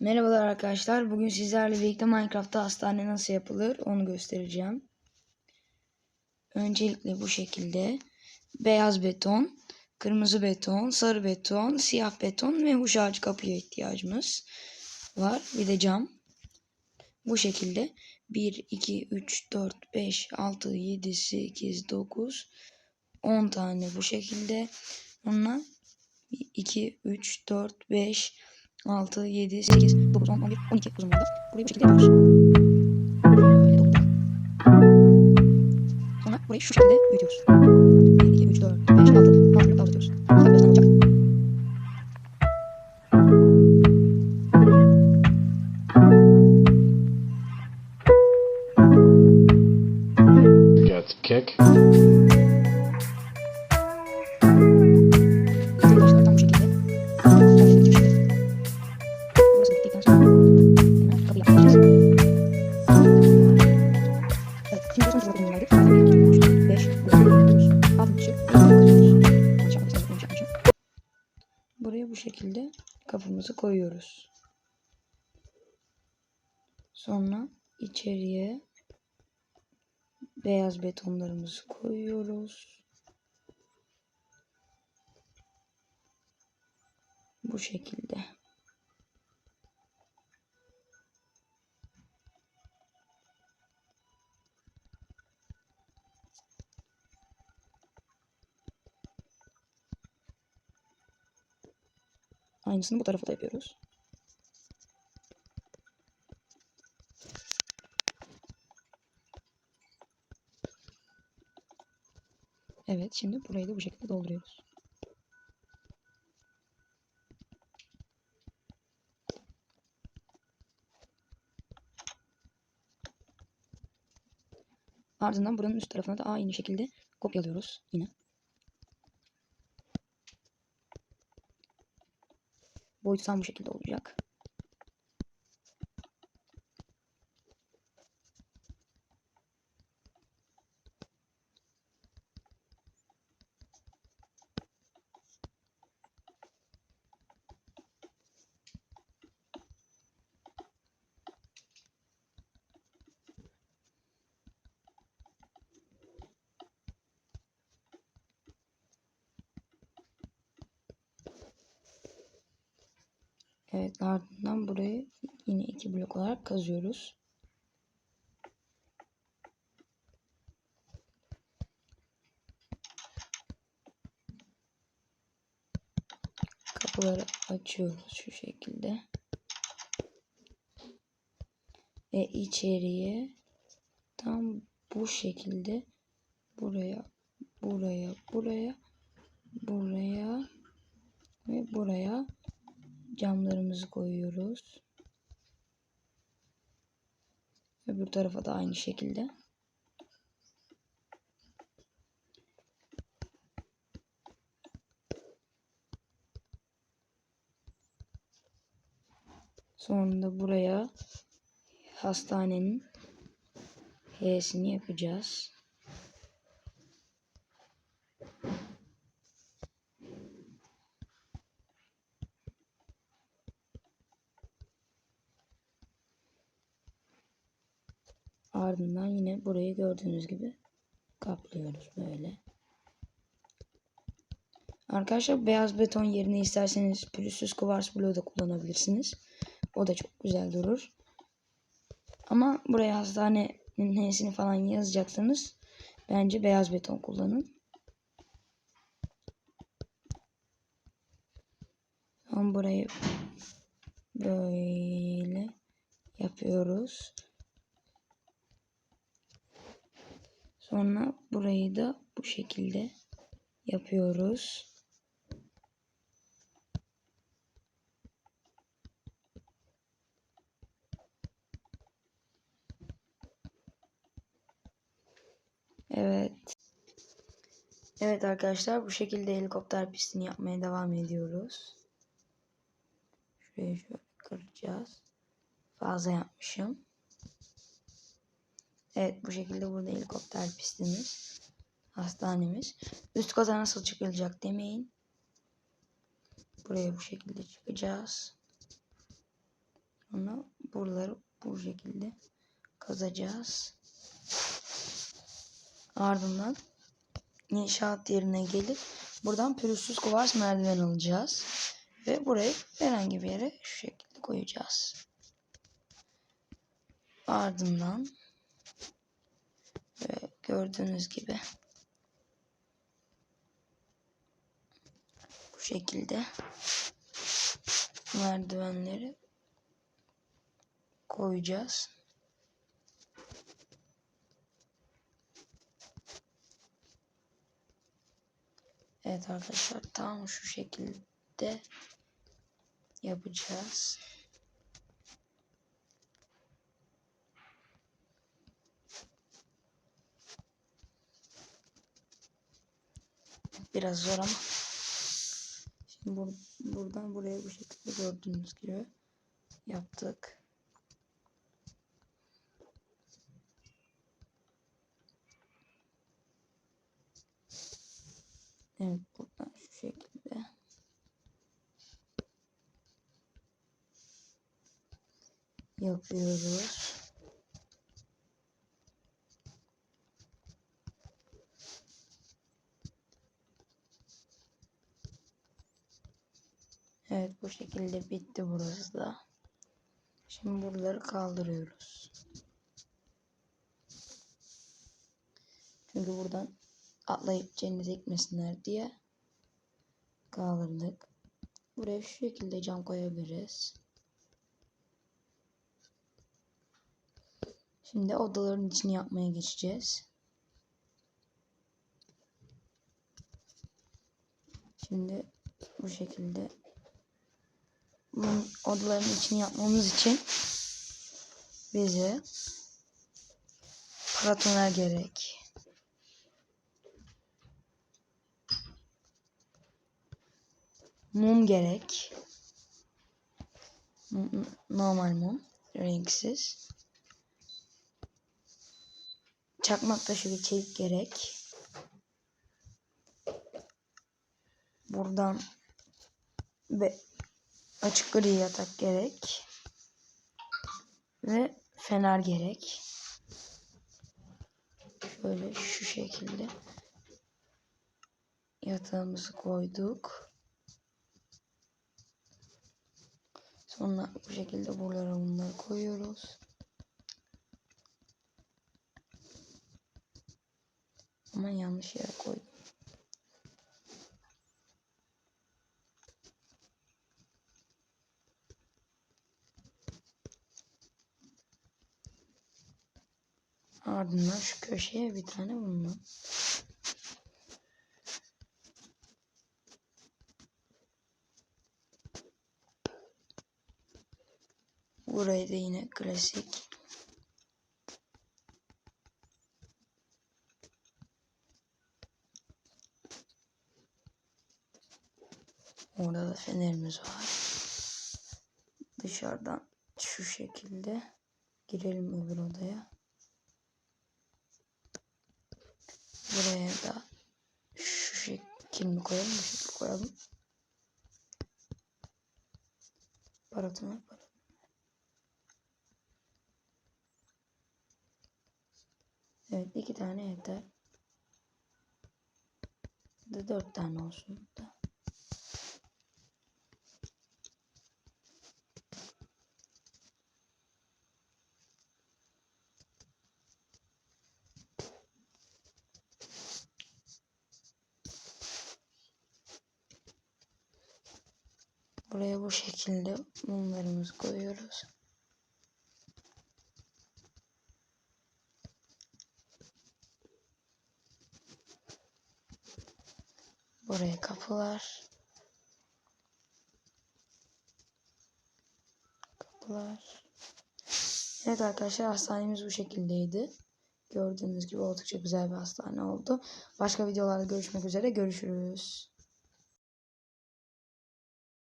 Merhabalar arkadaşlar. Bugün sizlerle birlikte Minecraft'ta hastane nasıl yapılır onu göstereceğim. Öncelikle bu şekilde beyaz beton, kırmızı beton, sarı beton, siyah beton ve huş ağacı kapıya ihtiyacımız var. Bir de cam. Bu şekilde 1, 2, 3, 4, 5, 6, 7, 8, 9, 10 tane bu şekilde. Onunla 2, 3, 4, 5, 6, 7, 8, 9, 10, 11, 12 uzunluğunda. Burayı bu şekilde yapıyoruz. Böyle dokuduk. Sonra burayı şu şekilde büyütüyoruz. 1, 2, 3, 4, 5, 6, 6 blok daha uzatıyoruz. Buraya bu şekilde kapımızı koyuyoruz. Sonra içeriye beyaz betonlarımızı koyuyoruz. Bu şekilde. Aynısını bu tarafa da yapıyoruz. Evet, şimdi burayı da bu şekilde dolduruyoruz. Ardından buranın üst tarafına da aynı şekilde kopyalıyoruz yine. Boyutu tam bu şekilde olacak. Evet ardından burayı yine iki blok olarak kazıyoruz. Kapıları açıyoruz şu şekilde. Ve içeriye tam bu şekilde buraya buraya buraya buraya ve buraya camlarımızı koyuyoruz. Öbür tarafa da aynı şekilde. Sonra da buraya hastanenin H'sini yapacağız. Ardından yine burayı gördüğünüz gibi kaplıyoruz böyle. Arkadaşlar beyaz beton yerine isterseniz pürüzsüz kuvars bloğu da kullanabilirsiniz. O da çok güzel durur. Ama buraya hastanenin H'sini falan yazacaksanız bence beyaz beton kullanın. Son burayı böyle yapıyoruz. Sonra burayı da bu şekilde yapıyoruz. Evet. Evet arkadaşlar bu şekilde helikopter pistini yapmaya devam ediyoruz. Şurayı şöyle kıracağız. Fazla yapmışım. Evet bu şekilde burada helikopter pistimiz. Hastanemiz. Üst kata nasıl çıkılacak demeyin. Buraya bu şekilde çıkacağız. Sonra buraları bu şekilde kazacağız. Ardından inşaat yerine gelip buradan pürüzsüz kuvars merdiven alacağız. Ve burayı herhangi bir yere şu şekilde koyacağız. Ardından ve gördüğünüz gibi bu şekilde merdivenleri koyacağız. Evet arkadaşlar tam şu şekilde yapacağız. Biraz zor ama. Şimdi bur buradan buraya bu şekilde gördüğünüz gibi yaptık. Evet buradan şu şekilde. Yapıyoruz. Evet bu şekilde bitti burası da. Şimdi buraları kaldırıyoruz. Çünkü buradan atlayıp cennete gitmesinler diye kaldırdık. Buraya şu şekilde cam koyabiliriz. Şimdi odaların içini yapmaya geçeceğiz. Şimdi bu şekilde odaların içini yapmamız için bize paratoner gerek. Mum gerek. Normal mum. Renksiz. Çakmak taşı ve çelik gerek. Buradan ve açık gri yatak gerek. Ve fener gerek. Şöyle şu şekilde yatağımızı koyduk. Sonra bu şekilde buralara bunları koyuyoruz. Ama yanlış yere koydum. Ardından şu köşeye bir tane bundan. Burayı da yine klasik. Orada da fenerimiz var. Dışarıdan şu şekilde girelim öbür odaya. Buraya da şu şekil koyalım? Bu şekil koyalım. Baratına barat. Evet iki tane yeter. Da dört tane olsun da. Buraya bu şekilde mumlarımızı koyuyoruz. Buraya kapılar. Kapılar. Evet arkadaşlar hastanemiz bu şekildeydi. Gördüğünüz gibi oldukça güzel bir hastane oldu. Başka videolarda görüşmek üzere. Görüşürüz.